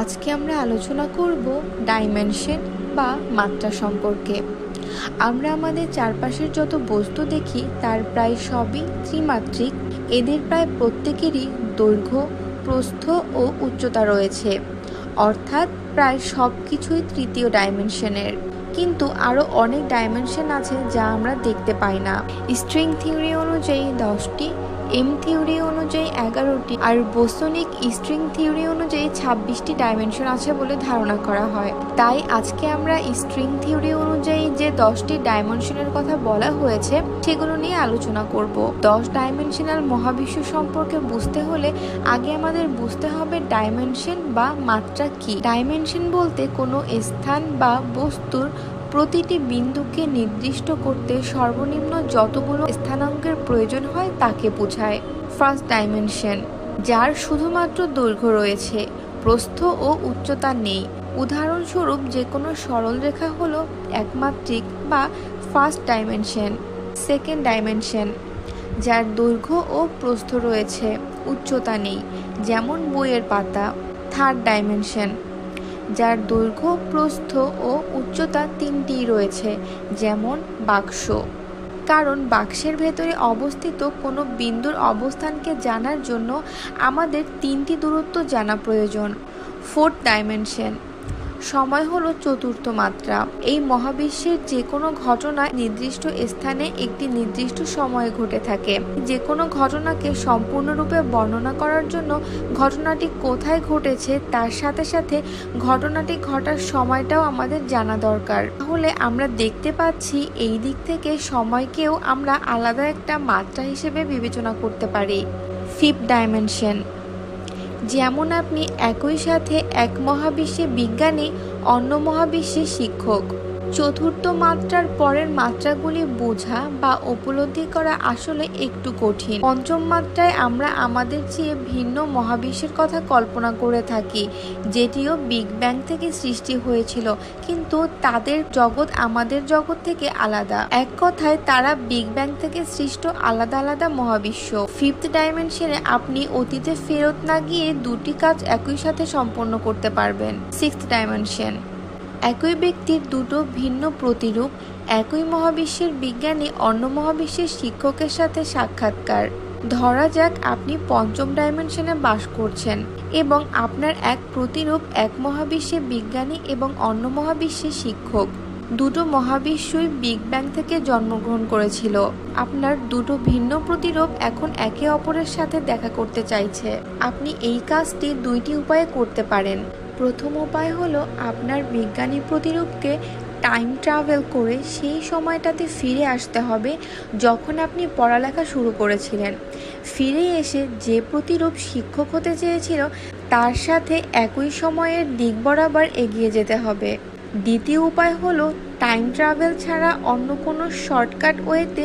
আজকে আমরা আলোচনা করব ডাইমেনশন বা মাত্রা সম্পর্কে। আমরা আমাদের চারপাশের যত বস্তু দেখি, তার প্রায় সবই ত্রিমাত্রিক। এদের প্রায় প্রত্যেকেরই দৈর্ঘ্য, প্রস্থ ও উচ্চতা রয়েছে। অর্থাৎ প্রায় সব কিছুই তৃতীয় ডাইমেনশনের কিন্তু আরও অনেক ডাইমেনশন আছে যা আমরা দেখতে পাই না। স্ট্রিং থিওরি অনুযায়ী দশটি এম থিওরি অনুযায়ী এগারোটি আর বোসনিক স্ট্রিং থিওরি অনুযায়ী ছাব্বিশটি ডাইমেনশন আছে বলে ধারণা করা হয়। তাই আজকে আমরা স্ট্রিং থিওরি অনুযায়ী যে দশটি ডাইমেনশনের কথা বলা হয়েছে, সেগুলো নিয়ে আলোচনা করব। দশ ডাইমেনশনাল মহাবিশ্ব সম্পর্কে বুঝতে হলে আগে আমাদের বুঝতে হবে ডাইমেনশন বা মাত্রা কি। ডাইমেনশন বলতে কোনো স্থান বা বস্তুর প্রতিটি বিন্দুকে নির্দিষ্ট করতে সর্বনিম্ন যতগুলো স্থানাঙ্কের প্রয়োজন হয় তাকে বোঝায় ফার্স্ট ডাইমেনশন যার শুধুমাত্র দৈর্ঘ্য রয়েছে, প্রস্থ ও উচ্চতা নেই। উদাহরণস্বরূপ যে কোনো সরল রেখা হলো একমাত্রিক বা ফার্স্ট ডাইমেনশন সেকেন্ড ডাইমেনশন যার দৈর্ঘ্য ও প্রস্থ রয়েছে, উচ্চতা নেই, যেমন বইয়ের পাতা থার্ড ডাইমেনশন যার দৈর্ঘ্য, প্রস্থ ও উচ্চতা তিনটি রয়েছে, যেমন বাক্স। কারণ বাক্সের ভেতরে অবস্থিত কোনো বিন্দুর অবস্থানকে জানার জন্য আমাদের তিনটি দূরত্ব জানা প্রয়োজন, ফোর্থ ডাইমেনশন। সময় হলো চতুর্থ মাত্রা। এই মহাবিশ্বের যে কোনো ঘটনা নির্দিষ্ট স্থানে একটি নির্দিষ্ট সময়ে ঘটে থাকে। যে কোনো ঘটনাকে সম্পূর্ণরূপে বর্ণনা করার জন্য ঘটনাটি কোথায় ঘটেছে তার সাথে সাথে ঘটনাটি ঘটার সময়টাও আমাদের জানা দরকার। তাহলে আমরা দেখতে পাচ্ছি এই দিক থেকে সময়কেও আমরা আলাদা একটা মাত্রা হিসেবে বিবেচনা করতে পারি। ফিফ ডাইমেনশন যেমন আপনি একই সাথে এক মহাবিশ্বে বিজ্ঞানী অন্য মহাবিশ্বে শিক্ষক। চতুর্থ মাত্রার পরের মাত্রাগুলি বোঝা বা উপলব্ধি করা আসলে একটু কঠিন। পঞ্চম মাত্রায় আমরা আমাদের চেয়ে ভিন্ন মহাবিশ্বের কথা কল্পনা করে থাকি, যেটিও বিগ ব্যাং থেকে সৃষ্টি হয়েছিল, কিন্তু তাদের জগৎ আমাদের জগৎ থেকে আলাদা। এক কথায়, তারা বিগ ব্যাং থেকে সৃষ্ট আলাদা আলাদা মহাবিশ্ব। ফিফথ ডাইমেনশনে আপনি অতীতে ফেরত না গিয়ে দুটি কাজ একই সাথে সম্পন্ন করতে পারবেন। সিক্স ডাইমেনশন একই ব্যক্তির দুটো ভিন্ন প্রতিরূপ, একই মহাবিশ্বের বিজ্ঞানী অন্য মহাবিশ্বের শিক্ষকের সাথে সাক্ষাৎকার। ধরা যাক আপনি পঞ্চম ডাইমেনশনে বাস করছেন এবং আপনার এক প্রতিরূপ এক মহাবিশ্বে বিজ্ঞানী এবং অন্য মহাবিশ্বে শিক্ষক। দুটো মহাবিশ্বই বিগ ব্যাং থেকে জন্মগ্রহণ করেছিল। আপনার দুটো ভিন্ন প্রতিরূপ এখন একে অপরের সাথে দেখা করতে চাইছে। আপনি এই কাজটি দুইটি উপায়ে করতে পারেন। প্রথম উপায় হলো আপনার বিজ্ঞানী প্রতিরূপকে টাইম ট্রাভেল করে সেই সময়টাতে ফিরে আসতে হবে যখন আপনি পড়ালেখা শুরু করেছিলেন। ফিরে এসে যে প্রতিরূপ শিক্ষক হতে চেয়েছিল, তার সাথে একই সময়ের দিক বরাবর এগিয়ে যেতে হবে। দ্বিতীয় উপায় হলো টাইম ট্রাভেল ছাড়া অন্য কোনো শর্টকাট ওয়েতে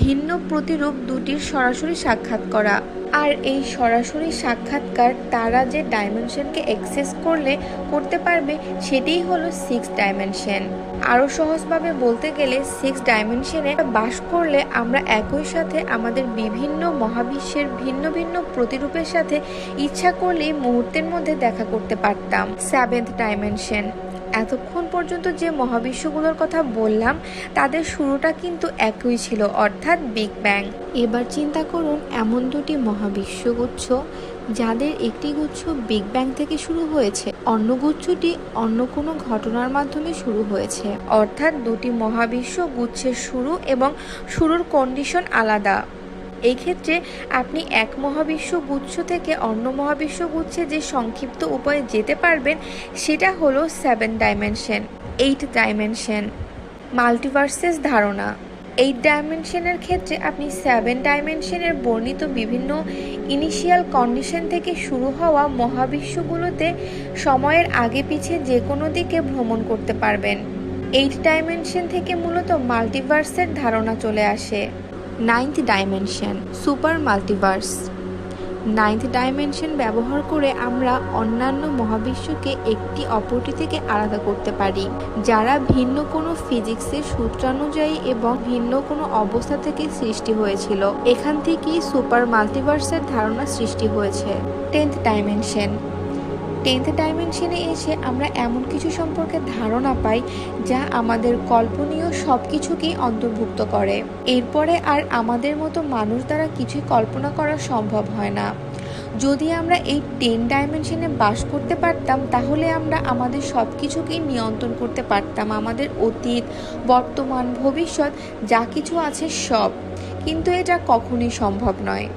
ভিন্ন প্রতিরূপ দুটির সরাসরি সাক্ষাৎ করা। আর এই সরাসরি সাক্ষাৎকার তারা যে ডাইমেনশনকে অ্যাক্সেস করলে, করতে পারবে, সেটিই হলো সিক্স ডাইমেনশন আরও সহজভাবে বলতে গেলে সিক্স ডাইমেনশনে বাস করলে আমরা একই সাথে আমাদের বিভিন্ন মহাবিশ্বের ভিন্ন ভিন্ন প্রতিরূপের সাথে ইচ্ছা করলেই মুহূর্তের মধ্যে দেখা করতে পারতাম। সেভেন্থ ডাইমেনশন এতক্ষণ পর্যন্ত যে মহাবিশ্বগুলোর কথা বললাম, তাদের শুরুটা কিন্তু একই ছিল, অর্থাৎ বিগ ব্যাং। এবার চিন্তা করুন, এমন দুটি মহাবিশ্বগুচ্ছ যাদের একটি গুচ্ছ বিগ ব্যাং থেকে শুরু হয়েছে, অন্য গুচ্ছটি অন্য কোনো ঘটনার মাধ্যমে শুরু হয়েছে। অর্থাৎ দুটি মহাবিশ্ব গুচ্ছের শুরু এবং শুরুর কন্ডিশন আলাদা। এই ক্ষেত্রে আপনি এক মহাবিশ্ব গুচ্ছ থেকে অন্য মহাবিশ্ব গুচ্ছে যে সংক্ষিপ্ত উপায়ে যেতে পারবেন, সেটা হলো seven dimension eight dimension multiverses ধারণা। এইট ডাইমেনশনের ক্ষেত্রে আপনি সেভেন ডাইমেনশনের বর্ণিত বিভিন্ন ইনিশিয়াল কন্ডিশন থেকে শুরু হওয়া মহাবিশ্বগুলোতে সময়ের আগে পিছে যে কোনো দিকে ভ্রমণ করতে পারবেন। এইট ডাইমেনশন থেকে মূলত মাল্টিভার্সের ধারণা চলে আসে। Ninth dimension super multiverse ninth dimension ব্যবহার করে আমরা অন্যান্য মহাবিশ্বকে একটি অপরটি থেকে আলাদা করতে পারি। যারা ভিন্ন কোনো ফিজিক্সের সূত্রানুযায়ী এবং ভিন্ন কোনো অবস্থা থেকে সৃষ্টি হয়েছিল। এখান থেকেই সুপার মাল্টিভার্সের ধারণা সৃষ্টি হয়েছে। টেন্থ ডাইমেনশন টেন্থ ডাইমেনশনে এসে আমরা এমন কিছু সম্পর্কে ধারণা পাই যা আমাদের কল্পনীয় সব কিছুকেই অন্তর্ভুক্ত করে। এরপরে আর আমাদের মতো মানুষ দ্বারা কিছুই কল্পনা করা সম্ভব হয় না। যদি আমরা এই টেন ডাইমেনশনে বাস করতে পারতাম, তাহলে আমরা আমাদের সব কিছুকেই নিয়ন্ত্রণ করতে পারতাম, আমাদের অতীত, বর্তমান, ভবিষ্যৎ, যা কিছু আছে সব। কিন্তু এটা কখনই সম্ভব নয়।